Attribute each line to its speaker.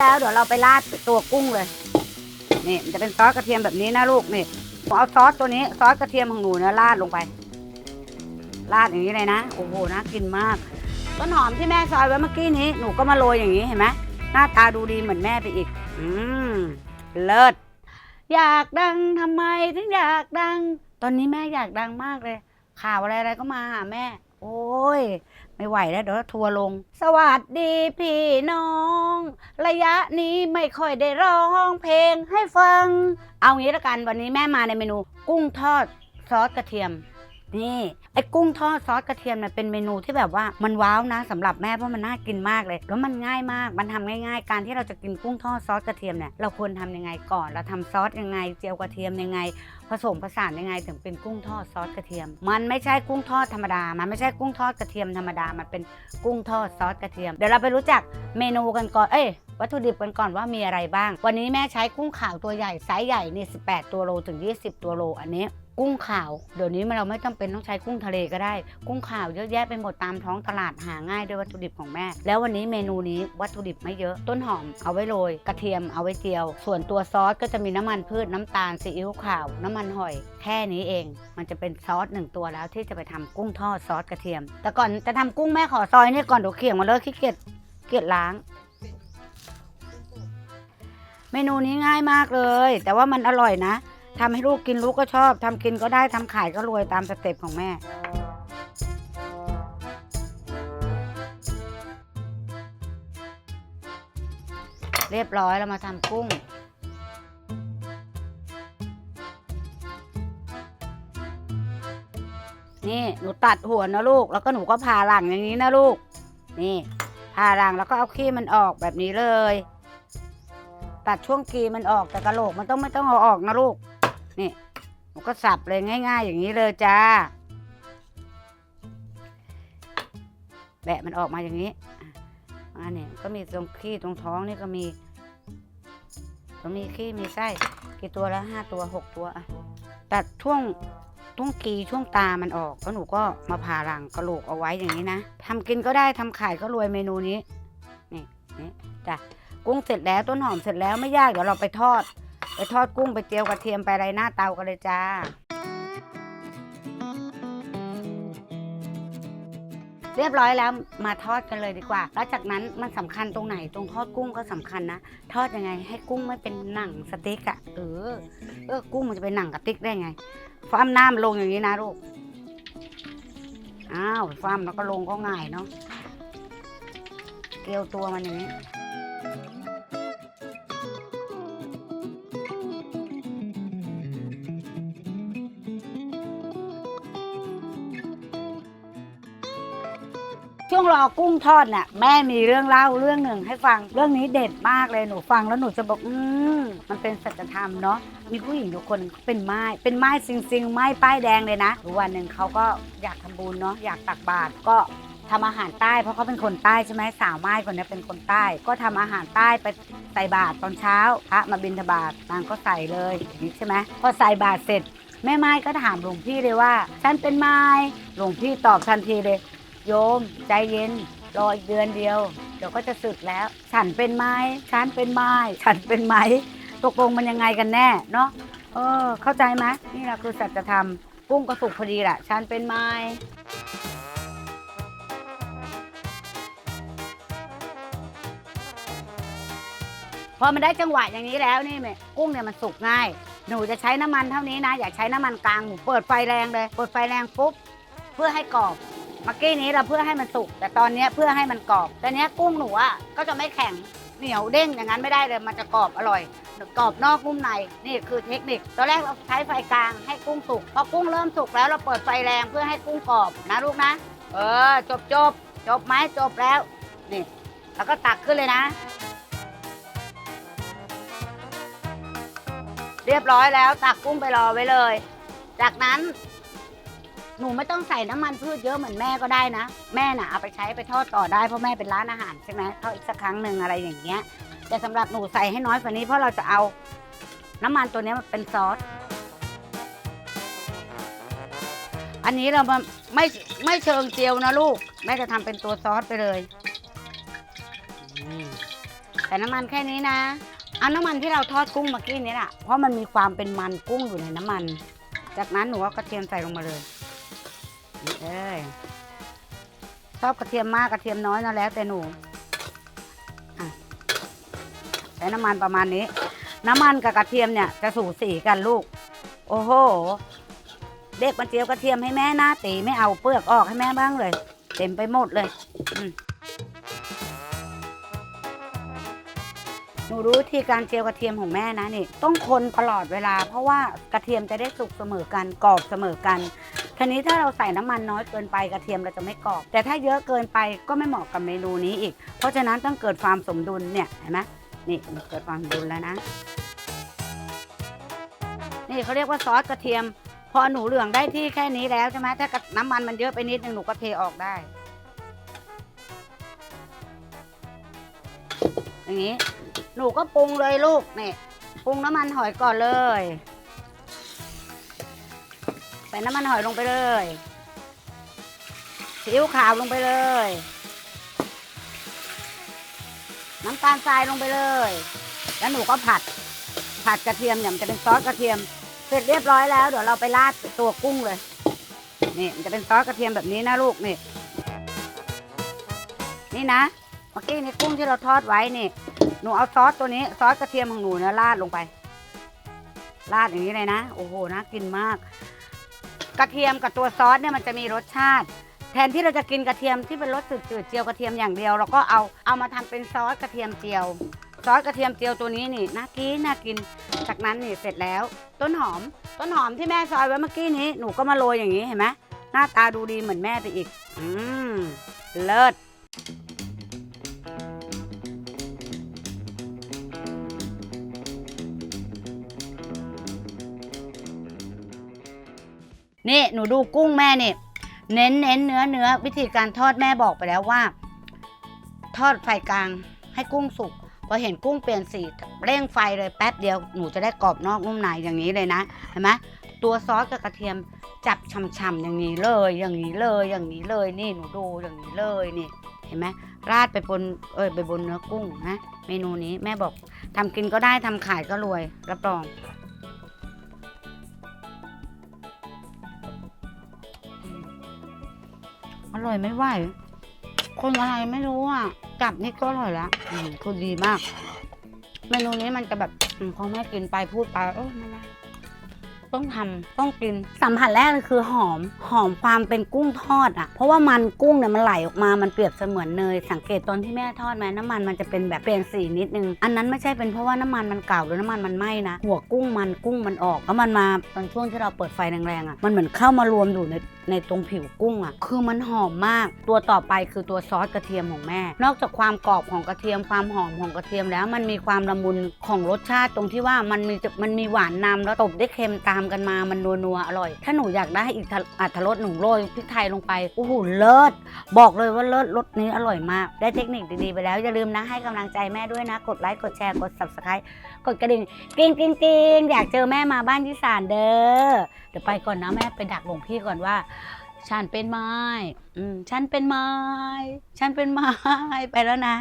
Speaker 1: แล้วเดี๋ยวเราไปราดตัวกุ้งเลย นี่มันจะเป็นซอสกระเทียมแบบนี้นะลูกนี่ผมเอาซอสตัวนี้ซอสกระเทียมของหนูเนี่ยราดลงไปราดอย่างนี้เลยนะโอ้โหน่ากินมาก ต้นหอมที่แม่ซอยไว้เมื่อกี้นี้หนูก็มาโรยอย่างนี้เห็นไหมหน้าตาดูดีเหมือนแม่ไปอีก อืมเลิศอยากดังทำไมถึงอยากดัง ตอนนี้แม่อยากดังมากเลย ข่าวอะไรอะไรก็มาหาแม่ โอ้ย ไม่ไหวแล้วเดี๋ยวทัวร์ลง สวัสดีพี่น้อง ระยะนี้ไม่ค่อยได้ร้องเพลงให้ฟัง เอางี้ละกันวันนี้แม่มาในเมนู กุ้งทอดซอสกระเทียม นี่ไอ้กุ้งทอดซอสกระเทียมเนี่ยเป็นเมนูที่แบบว่ามันว้าวนะสำหรับแม่เพราะมันน่ากินมากเลย แล้วมันง่ายมากมันทำง่ายๆ การที่เราจะกินกุ้งทอดซอสกระเทียมเนี่ยเราควรทำยังไงก่อน เราทำซอสยังไง เจียวกระเทียมยังไง ผสมผสานยังไงถึงเป็นกุ้งทอดซอสกระเทียม มันไม่ใช่กุ้งทอดธรรมดา มันไม่ใช่กุ้งทอดกระเทียมธรรมดา มันเป็นกุ้งทอดซอสกระเทียม เดี๋ยวเราไปรู้จักเมนูกันก่อน เอ้ยวัตถุดิบกันก่อนว่ามีอะไรบ้าง วันนี้แม่ใช้กุ้งขาวตัวใหญ่ไซส์ใหญ่นี่18 ตัวโลถึง 20 ตัวโลอันนี้ กุ้งขาว เดี๋ยวนี้เราไม่จำเป็นต้องใช้กุ้งทะเลก็ได้ กุ้งขาวเยอะแยะไปหมดตามท้องตลาดหาง่ายด้วยวัตถุดิบของแม่ แล้ววันนี้เมนูนี้วัตถุดิบไม่เยอะ ต้นหอมเอาไว้โรย กระเทียมเอาไว้เจียว ส่วนตัวซอสก็จะมีน้ำมันพืชน้ำตาลซีอิ๊วขาว น้ำมันหอย แค่นี้เอง มันจะเป็นซอสหนึ่งตัวแล้วที่จะไปทำกุ้งทอดซอสกระเทียม แต่ก่อนจะทำกุ้งแม่ขอซอยนี่ก่อนเดี๋ยวเขี่ยงมาเลยขี้เกียจเกียจล้างเมนูนี้ง่ายมากเลย แต่ว่ามันอร่อยนะ ทำให้ลูกกินลูกก็ชอบทำกินก็ได้ทำขายก็รวยตามสเต็ปของแม่เรียบร้อยเรามาทำกุ้ง นี่หนูตัดหัวนะลูก แล้วก็หนูก็ผ่าหลังอย่างนี้นะลูก นี่ผ่าหลังแล้วก็เอาขี้มันออกแบบนี้เลย ตัดช่วงกีมันออกแต่กระโหลกมันต้องไม่ต้องเอาออกนะลูก นี่หนูก็สับเลยง่าย ๆ อย่างนี้เลยจ้าแบะมันออกมาอย่างนี้อันนี้ก็มีตรงขี้ตรงท้องนี่ก็มีก็มีขี้มีไส้กี่ตัวแล้วห้าตัวหกตัวอะตัดช่วงช่วงกีช่วงตามันออกแล้วหนูก็มาผ่าหลังกระโหลกเอาไว้อย่างนี้นะทำกินก็ได้ทำขายก็รวยเมนูนี้นี่นี่จ้ะกุ้งเสร็จแล้วต้นหอมเสร็จแล้วไม่ยากเดี๋ยวเราไปทอด ไปทอดกุ้งไปเจียวกระเทียมไปอะไรหน้าเตากันเลยจ้า เรียบร้อยแล้วมาทอดกันเลยดีกว่า แล้วจากนั้นมันสำคัญตรงไหนตรงทอดกุ้งก็สำคัญนะ ทอดยังไงให้กุ้งไม่เป็นหนังสติ๊กอะเออเออกุ้งมันจะเป็นหนังกระติกได้ไงฟ้ามน้ำลงอย่างนี้นะลูกอ้าวฟ้ามแล้วก็ลงก็ง่ายเนาะเกลียวตัวมันอย่างนี้ ช่วงรอกุ้งทอดเนี่ยแม่มีเรื่องเล่าเรื่องหนึ่งให้ฟังเรื่องนี้เด็ดมากเลยหนูฟังแล้วหนูจะบอกอืมมันเป็นสัจธรรมเนาะมีผู้หญิงทุกคนเป็นไม้เป็นไม้จริงๆไม้ป้ายแดงเลยนะวันหนึ่งเขาก็อยากทำบุญเนาะอยากตักบาตรก็ทำอาหารใต้เพราะเขาเป็นคนใต้ใช่ไหมสาวไม้คนนี้เป็นคนใต้ ก็ทำอาหารใต้ไปใส่บาตรตอนเช้าพระมาบิณฑบาตนางก็ใส่เลยอย่างนี้ใช่ไหมพอใส่บาตรเสร็จแม่ไม้ก็ถามหลวงพี่เลยว่า ฉันเป็นไม้หลวงพี่ตอบทันทีเลย โยม ใจเย็น รออีกเดือนเดียว เดี๋ยวก็จะสึกแล้ว ฉันเป็นไม้ ฉันเป็นไม้ ฉันเป็นไม้ ตกลงมันยังไงกันแน่ เนาะ เออ เข้าใจไหมนี่แหละคือสัจธรรม กุ้งก็สุกพอดีแหละ ฉันเป็นไม้พอมันได้จังหวะอย่างนี้แล้วนี่แม่กุ้งเนี่ยมันสุกง่าย หนูจะใช้น้ำมันเท่านี้นะ อย่าใช้น้ำมันกลางหนูเปิดไฟแรงเลย เปิดไฟแรงปุ๊บ เพื่อให้กรอบ มื่อกี้นี้เราเพื่อให้มันสุก แต่ตอนนี้เพื่อให้มันกรอบ แต่เนี้ยกุ้งหนูอะก็จะไม่แข็งเหนียวเด้งอย่างนั้นไม่ได้เลย มันจะกรอบอร่อยกรอบนอกนุ่มในนี่คือเทคนิคตอนแรกเราใช้ไฟกลางให้กุ้งสุกพอกุ้งเริ่มสุกแล้วเราเปิดไฟแรงเพื่อให้กุ้งกรอบนะลูกนะ เออ จบจบจบไหมจบแล้วนี่แล้วก็ตักขึ้นเลยนะ เรียบร้อยแล้วตักกุ้งไปรอไว้เลย จากนั้น หนูไม่ต้องใส่น้ำมันพืชเยอะเหมือนแม่ก็ได้นะ แม่น่ะเอาไปใช้ไปทอดต่อได้เพราะแม่เป็นร้านอาหารใช่ไหมทอดอีกสักครั้งหนึ่งอะไรอย่างเงี้ยแต่สำหรับหนูใส่ให้น้อยกว่านี้เพราะเราจะเอาน้ำมันตัวเนี้ยมาเป็นซอส อันนี้เรามาไม่ไม่เชิงเจียวนะลูก แม่จะทำเป็นตัวซอสไปเลยอืมแต่น้ำมันแค่นี้นะเอาน้ำมันที่เราทอดกุ้งเมื่อกี้นี้แหละเพราะมันมีความเป็นมันกุ้งอยู่ในน้ำมัน จากนั้นหนูเอากระเทียมใส่ลงมาเลย นี่เอ้ยชอบกระเทียมมากกระเทียมน้อยนะแล้วแต่หนูใช้น้ำมันประมาณนี้ น้ำมันกับกระเทียมเนี่ยจะสูสีกันลูก โอ้โห เด็กมาเจียวกระเทียมให้แม่หน้าตีไม่เอาเปลือกออกให้แม่บ้างเลย เต็มไปหมดเลยหนูรู้วิธีการเจียวกระเทียมของแม่นะนี่ ต้องคนตลอดเวลา เพราะว่ากระเทียมจะได้สุกเสมอกันกรอบเสมอกัน ทีนี้ถ้าเราใส่น้ำมันน้อยเกินไปกระเทียมเราจะไม่กรอบ แต่ถ้าเยอะเกินไปก็ไม่เหมาะกับเมนูนี้อีก เพราะฉะนั้นต้องเกิดความสมดุลเนี่ยเห็นไหมนี่มันเกิดความสมดุลแล้วนะ นี่เขาเรียกว่าซอสกระเทียม พอหนูเหลืองได้ที่แค่นี้แล้วใช่ไหมถ้าน้ำมันมันเยอะไปนิดนึงหนูก็เทออกได้ อย่างนี้หนูก็ปรุงเลยลูกนี่ปรุงน้ำมันหอยก่อนเลย ใส่น้ำมันหอยลงไปเลยซีอิ๊วขาวลงไปเลย น้ำตาลทรายลงไปเลย แล้วหนูก็ผัด ผัดกระเทียมเนี่ยมันจะเป็นซอสกระเทียม เสร็จเรียบร้อยแล้ว เดี๋ยวเราไปราดตัวกุ้งเลย นี่มันจะเป็นซอสกระเทียมแบบนี้นะลูกนี่ นี่นะเมื่อกี้นี่กุ้งที่เราทอดไว้นี่ หนูเอาซอสตัวนี้ซอสกระเทียมของหนูเนี่ยราดลงไป ราดอย่างนี้เลยนะ โอ้โหน่ากินมาก กระเทียมกับตัวซอสเนี่ยมันจะมีรสชาติ แทนที่เราจะกินกระเทียมที่เป็นรสจืดๆเจียวกระเทียมอย่างเดียว เราก็เอาเอามาทำเป็นซอสกระเทียมเจียว ซอสกระเทียมเจียวตัวนี้นี่น่ากินน่ากิน จากนั้นนี่เสร็จแล้ว ต้นหอม ต้นหอมที่แม่ซอยไว้เมื่อกี้นี้หนูก็มาโรยอย่างนี้เห็นไหมหน้าตาดูดีเหมือนแม่ไปอีก อืมเลิศ นี่หนูดูกุ้งแม่นี่เน้นเน้นเนื้อเนื้อวิธีการทอดแม่บอกไปแล้วว่า ทอดไฟกลางให้กุ้งสุกพอเห็นกุ้งเปลี่ยนสีเร่งไฟเลยแป๊บเดียวหนูจะได้กรอบนอกนุ่มในอย่างนี้เลยนะเห็นไหมตัวซอสกับกระเทียมจับฉ่ำๆอย่างนี้เลย อย่างนี้เลยอย่างนี้เลยนี่หนูดูอย่างนี้เลยนี่เห็นไหมราดไปบนเอยไปบนเนื้อกุ้งนะเมนูนี้แม่บอกทำกินก็ได้ทำขายก็รวยรับรอง อร่อยไม่ไหว คนอะไรไม่รู้อะกลับนี่ก็อร่อยแล้วอืมคือดีมาก เมนูนี้มันจะแบบพอแม่กินไปพูดไปเออไม่ได้ต้องทำต้องกินสัมผัสแรกเลยคือหอมหอมความเป็นกุ้งทอดอะเพราะว่ามันกุ้งเนี่ยมันไหลออกมามันเปรียบเสมือนเนยสังเกตตอนที่แม่ทอดไหมน้ำมันมันจะเป็นแบบเปลี่ยนสีนิดนึงอันนั้นไม่ใช่เป็นเพราะว่าน้ำมันมันเก่าหรือน้ำมันมันไหม้นะหัวกุ้งมันกุ้งมันออกแล้วมันมาตอนช่วงที่เราเปิดไฟแรงๆอะมันเหมือนเข้ามารวมอยู่ใน ในตรงผิวกุ้งอะ คือมันหอมมาก ตัวต่อไปคือตัวซอสกระเทียมของแม่ นอกจากความกรอบของกระเทียมความหอมของกระเทียมแล้ว มันมีความละมุนของรสชาติตรงที่ว่ามันมีมันมีหวานนำแล้วตบด้วยเค็มตามกันมามันนัวๆอร่อย ถ้าหนูอยากได้อีกอัตรสหนูโรยพริกไทยลงไปโอ้โหเลิศบอกเลยว่าเลิศรสนี้อร่อยมาก ได้เทคนิคดีๆไปแล้วอย่าลืมนะให้กำลังใจแม่ด้วยนะ กดไลค์กดแชร์กด subscribe กดกระดิ่งกริ๊งกริ๊งกริ๊งอยากเจอแม่มาบ้านที่ศาลเด้อเดี๋ยวไปก่อนนะแม่ไปดักหลวงพี่ก่อนว่า ฉันเป็นไม้ อืม ฉันเป็นไม้ ฉันเป็นไม้ ไปแล้วนะ